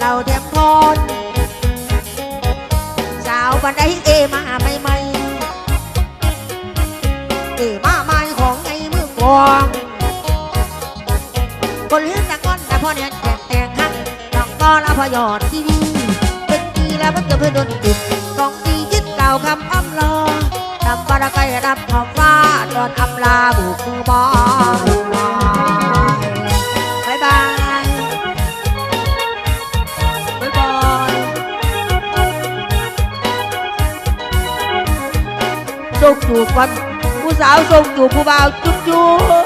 เราเทียมทนสาวบันไดเอมาใหม่ใหมเอมาใหม่ของไงมือกวางคนเลี้ยงตะก้อนแต่พ่อเนี่ยแต่แต่งหักดอกก็ล้วพยอดที่ดีเป็นปีแล้วมันจะเพื่อโดนติดกองดียึดเก่าคำอำลาดำบาระไกรับขอบฟ้าตอนอำลาบุกมือบอ ส่งจูบกันผู้สาวส่งจูบผู้บ่าวจุ๊บจุ๊บ